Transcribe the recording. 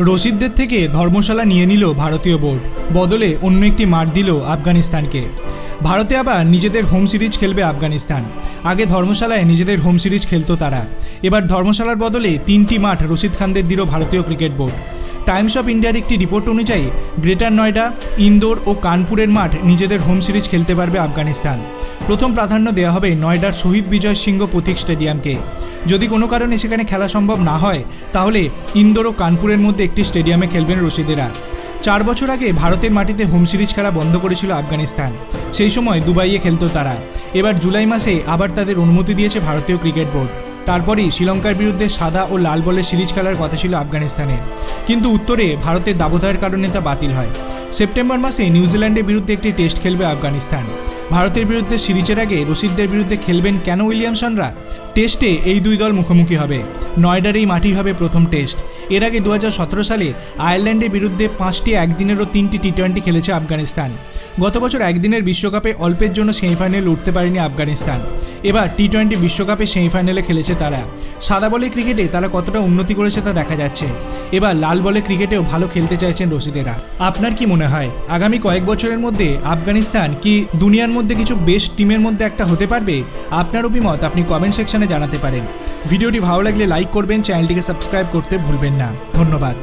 রশিদদের থেকে ধর্মশালা নিয়ে নিল ভারতীয় বোর্ড। বদলে অন্য একটি মাঠ দিল আফগানিস্তানকে। ভারতে আবার নিজেদের হোম সিরিজ খেলবে আফগানিস্তান। আগে ধর্মশালায় নিজেদের হোম সিরিজ খেলতো তারা। এবার ধর্মশালার বদলে তিনটি মাঠ রশিদ খানদের দিল ভারতীয় ক্রিকেট বোর্ড। টাইমস অফ ইন্ডিয়ার একটি রিপোর্ট অনুযায়ী গ্রেটার নয়ডা, ইন্দোর ও কানপুরের মাঠ নিজেদের হোম সিরিজ খেলতে পারবে আফগানিস্তান। প্রথম প্রাধান্য দেওয়া হবে নয়ডার শহীদ বিজয় সিংহ প্রতীক স্টেডিয়ামকে। যদি কোনো কারণে সেখানে খেলা সম্ভব না হয়, তাহলে ইন্দোর ও কানপুরের মধ্যে একটি স্টেডিয়ামে খেলবেন রশিদেরা। চার বছর আগে ভারতের মাটিতে হোম সিরিজ খেলা বন্ধ করেছিল আফগানিস্তান। সেই সময় দুবাইয়ে খেলত তারা। এবার জুলাই মাসে আবার তাদের অনুমতি দিয়েছে ভারতীয় ক্রিকেট বোর্ড। তারপরেই শ্রীলঙ্কার বিরুদ্ধে সাদা ও লাল বলে সিরিজ খেলার কথা ছিল আফগানিস্তানের কিন্তু উত্তরে ভারতের দাবদাহের কারণে তা বাতিল হয়। সেপ্টেম্বর মাসে নিউজিল্যান্ডের বিরুদ্ধে একটি টেস্ট খেলবে আফগানিস্তান। ভারতের বিরুদ্ধে সিরিজের আগে রশিদদের বিরুদ্ধে খেলবেন কেন উইলিয়ামসনরা? টেস্টে এই দুই দল মুখোমুখি হবে। নয়ডার এই মাঠই হবে প্রথম টেস্ট। এর আগে দু হাজার সতেরো সালে আয়ারল্যান্ডের বিরুদ্ধে পাঁচটি একদিনেরও তিনটি টি টোয়েন্টি খেলেছে আফগানিস্তান। গত বছর একদিনের বিশ্বকাপে অল্পের জন্য সেমিফাইনাল উঠতে পারেনি আফগানিস্তান। এবার টি টোয়েন্টি বিশ্বকাপে সেমিফাইনালে খেলেছে তারা। সাদা বলে ক্রিকেটে তারা কতটা উন্নতি করেছে তা দেখা যাচ্ছে। এবার লাল বলে ক্রিকেটেও ভালো খেলতে চাইছেন রশিদেরা। আপনার কি মনে হয়, আগামী কয়েক বছরের মধ্যে আফগানিস্তান কি দুনিয়ার মধ্যে কিছু বেস্ট টিমের মধ্যে একটা হতে পারবে? আপনার অভিমত আপনি কমেন্ট সেকশনে জানাতে পারেন। ভিডিওটি ভালো লাগলে লাইক করবেন চ্যানেলটিকে সাবস্ক্রাইব করতে ভুলবেন না। ধন্যবাদ।